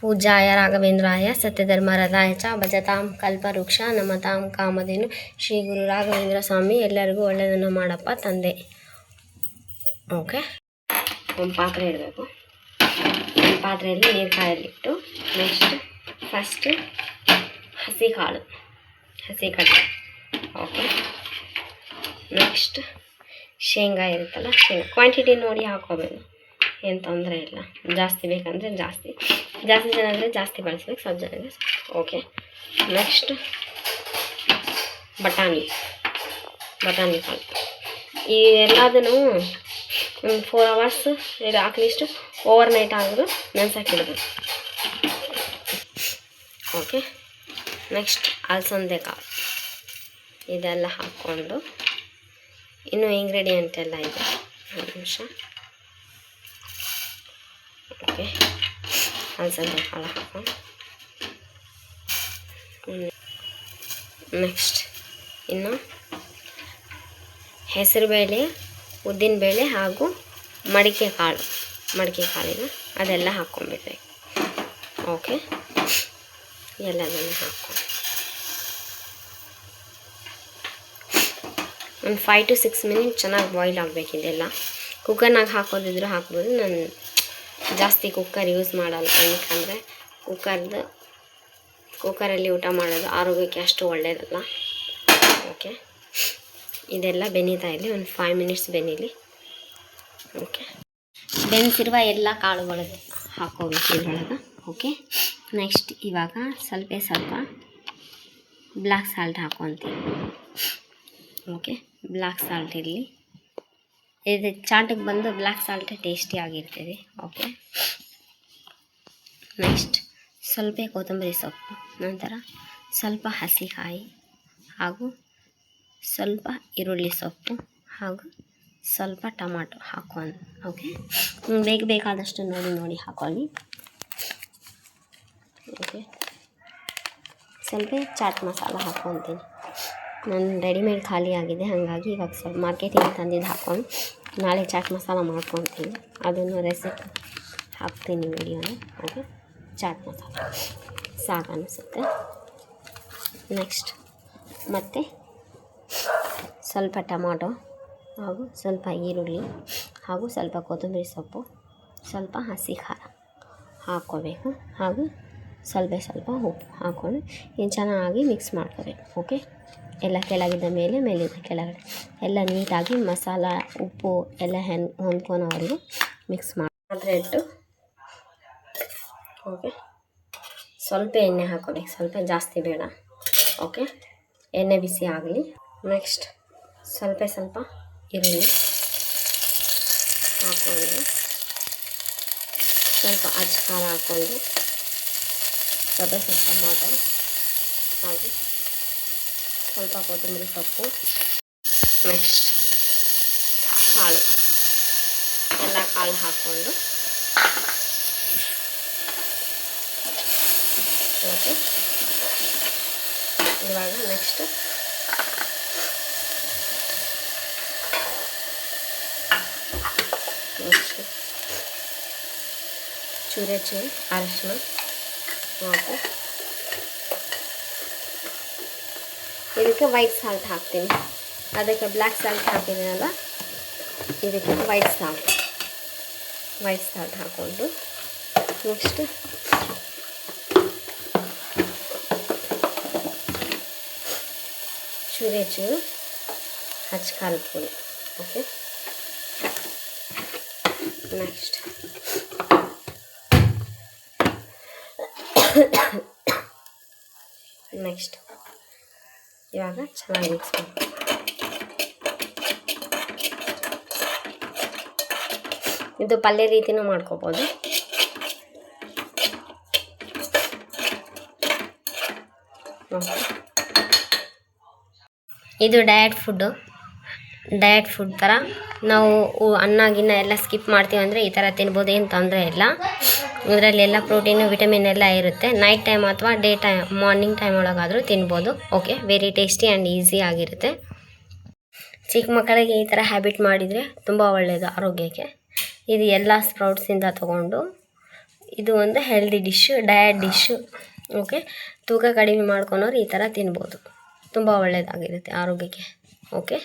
ಪೂಜಾಯ ರಾಘವೇಂದ್ರಾಯ ಸತ್ಯಧರ್ಮರಥಾಯ ಚ ಭಜತಾಂ ಕಲ್ಪವೃಕ್ಷ ನಮತಾಂ ಕಾಮಧೇನು. ಶ್ರೀ ಗುರು ರಾಘವೇಂದ್ರ ಸ್ವಾಮಿ, ಎಲ್ಲರಿಗೂ ಒಳ್ಳೆಯದನ್ನು ಮಾಡಪ್ಪ ತಂದೆ. ಓಕೆ? ಒಂದು ಪಾತ್ರೆ ಇಡಬೇಕು. ಒಂದು ಪಾತ್ರೆಯಲ್ಲಿ ನೀರು ಕಾಯಲಿಟ್ಟು ನೆಕ್ಸ್ಟ್ ಫಸ್ಟ್ ಹಸಿ ಕಾಳು, ಹಸಿ ಕಡಲೆ. ಓಕೆ? ನೆಕ್ಸ್ಟ್ ಶೇಂಗಾ ಇರುತ್ತಲ್ಲ, ಶೇಂಗಾ. ಕ್ವಾಂಟಿಟಿ ನೋಡಿ ಹಾಕೋಬೇಕು. ಏನು ತೊಂದರೆ ಇಲ್ಲ. ಜಾಸ್ತಿ ಬೇಕಂದರೆ ಜಾಸ್ತಿ. ಜಾಸ್ತಿ ಜನ ಅಂದರೆ ಜಾಸ್ತಿ ಬಳಸ್ಬೇಕು ಸ್ವಲ್ಪ ಜನ ಓಕೆ ನೆಕ್ಸ್ಟ್ ಬಟಾಣಿ. ಬಟಾಣಿ ಕಾಳು ಈ ಎಲ್ಲದನ್ನು ಫೋರ್ ಅವರ್ಸ್ ಇದು ಅಟ್ಲೀಸ್ಟ್ ಓವರ್ ನೈಟ್ ಆದರೂ ನೆನ್ಸಕ್ಕಿಡಬೇಕು ಓಕೆ ನೆಕ್ಸ್ಟ್ ಅಲಸಂದೆ ಕಾಳು ಇದೆಲ್ಲ ಹಾಕ್ಕೊಂಡು, ಇನ್ನು ಇಂಗ್ರೀಡಿಯೆಂಟ್ ಎಲ್ಲ ಇದೆ. ಒಂದು ನಿಮಿಷ. ಓಕೆ ಅಲಸಂದೆ ಕಾಳು ಹಾಕೊಂಡು ನೆಕ್ಸ್ಟ್ ಇನ್ನು ಹೆಸರುಬೇಳೆ ಉದ್ದಿನಬೇಳೆ ಹಾಗೂ ಮಡಿಕೆ ಕಾಳು, ಮಡಿಕೆ ಕಾಳಿನ ಅದೆಲ್ಲ ಹಾಕ್ಕೊಂಡ್ಬಿಡ್ಬೇಕು ಓಕೆ ಎಲ್ಲದನ್ನು ಹಾಕೋ ಒಂದು ಫೈವ್ ಟು ಸಿಕ್ಸ್ ಮಿನಿಟ್ ಚೆನ್ನಾಗಿ ಬಾಯ್ಲ್ ಆಗಬೇಕಿದೆಲ್ಲ ಕುಕ್ಕರ್ನಾಗ ಹಾಕೋದಿದ್ರು ಹಾಕ್ಬೋದು, ನಾನು ಜಾಸ್ತಿ ಕುಕ್ಕರ್ ಯೂಸ್ ಮಾಡಲ್ಲ ಏನಕ್ಕಂದರೆ ಕುಕ್ಕರ್ದು, ಕುಕ್ಕರಲ್ಲಿ ಊಟ ಮಾಡೋದು ಆರೋಗ್ಯಕ್ಕೆ ಅಷ್ಟು ಒಳ್ಳೆಯದಲ್ಲ ಓಕೆ ಇದೆಲ್ಲ ಬೆನೀತಾ ಇಲ್ಲಿ ಒಂದು ಫೈವ್ ಮಿನಿಟ್ಸ್ ಬೆನೀಲಿ. ಓಕೆ ಬೆನ್ಸಿರುವ ಎಲ್ಲ ಕಾಳುಗಳು ಹಾಕೋಬೇಕು ಇದ್ರೊಳಗೆ. ಓಕೆ ನೆಕ್ಸ್ಟ್ ಇವಾಗ ಸ್ವಲ್ಪ ಸ್ವಲ್ಪ ಬ್ಲ್ಯಾಕ್ ಸಾಲ್ಟ್ ಹಾಕೊತೀವಿ ಓಕೆ ಬ್ಲ್ಯಾಕ್ ಸಾಲ್ಟ್ ಇರಲಿ. ಇದು ಚಾಟಿಗೆ ಬಂದು ಬ್ಲ್ಯಾಕ್ ಸಾಲ್ಟ್ ಟೇಸ್ಟಿ ಆಗಿರ್ತದೆ. ಓಕೆ ನೆಕ್ಸ್ಟ್ ಸ್ವಲ್ಪ ಕೊತ್ತಂಬರಿ ಸೊಪ್ಪು, ನಂತರ ಸ್ವಲ್ಪ ಹಸಿಕಾಯಿ ಹಾಗೂ ಸ್ವಲ್ಪ ಈರುಳ್ಳಿ ಸೊಪ್ಪು ಹಾಗೂ ಸ್ವಲ್ಪ ಟೊಮಾಟೊ ಹಾಕೊಂಡು ಓಕೆ ಬೇಗ ಬೇಕಾದಷ್ಟು ನೋಡಿ ನೋಡಿ ಹಾಕೊಳ್ಳಿ. ಓಕೆ ಸ್ವಲ್ಪ ಚಾಟ್ ಮಸಾಲ ಹಾಕ್ಕೊತೀನಿ ನಾನು ರೆಡಿಮೇಡ್ ಖಾಲಿ ಆಗಿದೆ, ಹಾಗಾಗಿ ಇವಾಗ ಸ್ವಲ್ಪ ಮಾರ್ಕೆಟಿಂದ ತಂದಿದ್ದು ಹಾಕ್ಕೊಂಡು ನಾಳೆ ಚಾಟ್ ಮಸಾಲ ಮಾಡ್ಕೊತೀನಿ. ಅದನ್ನು ರೆಸಿಪಿ ಹಾಕ್ತೀನಿ ವಿಡಿಯೋನ ಓಕೆ ಚಾಟ್ ಮಸಾಲ. ಸಾಕು ಅನಿಸುತ್ತೆ. ನೆಕ್ಸ್ಟ್ ಮತ್ತು ಸ್ವಲ್ಪ ಟೊಮಾಟೊ ಹಾಗೂ ಸ್ವಲ್ಪ ಈರುಳ್ಳಿ ಹಾಗೂ ಸ್ವಲ್ಪ ಕೊತ್ತಂಬರಿ ಸೊಪ್ಪು, ಸ್ವಲ್ಪ ಹಸಿ ಖಾರ ಹಾಕ್ಕೋಬೇಕು. ಹಾಗೂ ಸ್ವಲ್ಪ ಸ್ವಲ್ಪ ಉಪ್ಪು ಹಾಕ್ಕೊಂಡು ಇನ್ನು ಚೆನ್ನಾಗಿ ಮಿಕ್ಸ್ ಮಾಡ್ಕೋಬೇಕು ಓಕೆ ಎಲ್ಲ ಕೆಳಗಿದ್ದ ಮೇಲೆ ಮೇಲಿಂದ ಕೆಳಗಡೆ. ಎಲ್ಲ ನೀಟಾಗಿ ಮಸಾಲ, ಉಪ್ಪು ಎಲ್ಲ ಹೆನ್ ಹೊಂದ್ಕೊಳೋವರೆಗೂ ಮಿಕ್ಸ್ ಮಾಡಿ, ಆದರೆ ಇಟ್ಟು ಓಕೆ ಸ್ವಲ್ಪ ಎಣ್ಣೆ ಹಾಕೋಬೇಕು ಸ್ವಲ್ಪ ಜಾಸ್ತಿ ಬೇಡ. ಓಕೆ ಎಣ್ಣೆ ಬಿಸಿ ಆಗಲಿ. ನೆಕ್ಸ್ಟ್ ಸ್ವಲ್ಪ ಸ್ವಲ್ಪ ಈರುಳ್ಳಿ ಹಾಕ್ಕೊಂಡು, ಸ್ವಲ್ಪ ಅಜ್ಜ ಖಾರ ಹಾಕ್ಕೊಂಡು, ಸ್ವಲ್ಪ ಸ್ವಲ್ಪ ಮಾಡಿ ಹಾಗೂ. ಸ್ವಲ್ಪ ಕೊತ್ತಂಬರಿ ಸೊಪ್ಪು. ನೆಕ್ಸ್ಟ್ ಕಾಳು ಎಲ್ಲ ಕಾಳು ಹಾಕ್ಕೊಂಡು. ಓಕೆ ಇವಾಗ ನೆಕ್ಸ್ಟ್ ನೆಕ್ಸ್ಟ್ ಚೂರೆ ಚೂರು ಅರಿಶಿನ ಓಕೆ ಇದಕ್ಕೆ ವೈಟ್ ಸಾಲ್ಟ್ ಹಾಕ್ತೀನಿ. ಅದಕ್ಕೆ ಬ್ಲ್ಯಾಕ್ ಸಾಲ್ಟ್ ಹಾಕಿದ್ದೀನಲ್ಲ, ಇದಕ್ಕೆ ವೈಟ್ ಸಾಲ್ಟ್ ವೈಟ್ ಸಾಲ್ಟ್ ಹಾಕ್ಕೊಂಡು ನೆಕ್ಸ್ಟ್ ಚೂರೆ ಚೂರು ಖಾರದ ಪುಡಿ ಓಕೆ ನೆಕ್ಸ್ಟ್ ನೆಕ್ಸ್ಟ್ ಇವಾಗ ಚೆನ್ನಾಗಿ ಮಿಕ್ಸ್ ಮಾಡಿ ಇದು ಪಲ್ಯ ರೀತಿನೂ ಮಾಡ್ಕೋಬೋದು. ಇದು ಡಯಟ್ ಫುಡ್ಡು ಡಯಟ್ ಫುಡ್ ಥರ ನಾವು ಅನ್ನ, ಗಿನ್ನ ಎಲ್ಲ ಸ್ಕಿಪ್ ಮಾಡ್ತೀವಿ ಅಂದರೆ ಈ ಥರ ತಿನ್ಬೋದು, ಏನು ತೊಂದರೆ ಇಲ್ಲ. ಇದರಲ್ಲಿ ಎಲ್ಲ ಪ್ರೋಟೀನು, ವಿಟಮಿನ್ ಎಲ್ಲ ಇರುತ್ತೆ. ನೈಟ್ ಟೈಮ್ ಅಥವಾ ಡೇ ಟೈಮ್ ಮಾರ್ನಿಂಗ್ ಟೈಮ್ ಒಳಗಾದರೂ ತಿನ್ಬೋದು. Okay very tasty and easy ಆಗಿರುತ್ತೆ. ಚಿಕ್ಕ ಮಕ್ಕಳಿಗೆ ಈ ಥರ ಹ್ಯಾಬಿಟ್ ಮಾಡಿದರೆ ತುಂಬ ಒಳ್ಳೆಯದು ಆರೋಗ್ಯಕ್ಕೆ. ಇದು ಎಲ್ಲ ಸ್ಪ್ರೌಟ್ಸಿಂದ ತೊಗೊಂಡು ಇದು ಒಂದು healthy dish diet dish okay ತೂಕ ಕಡಿಮೆ ಮಾಡ್ಕೊಳೋರು ಈ ಥರ ತಿನ್ಬೋದು. ತುಂಬ ಒಳ್ಳೆಯದಾಗಿರುತ್ತೆ ಆರೋಗ್ಯಕ್ಕೆ. ಓಕೆ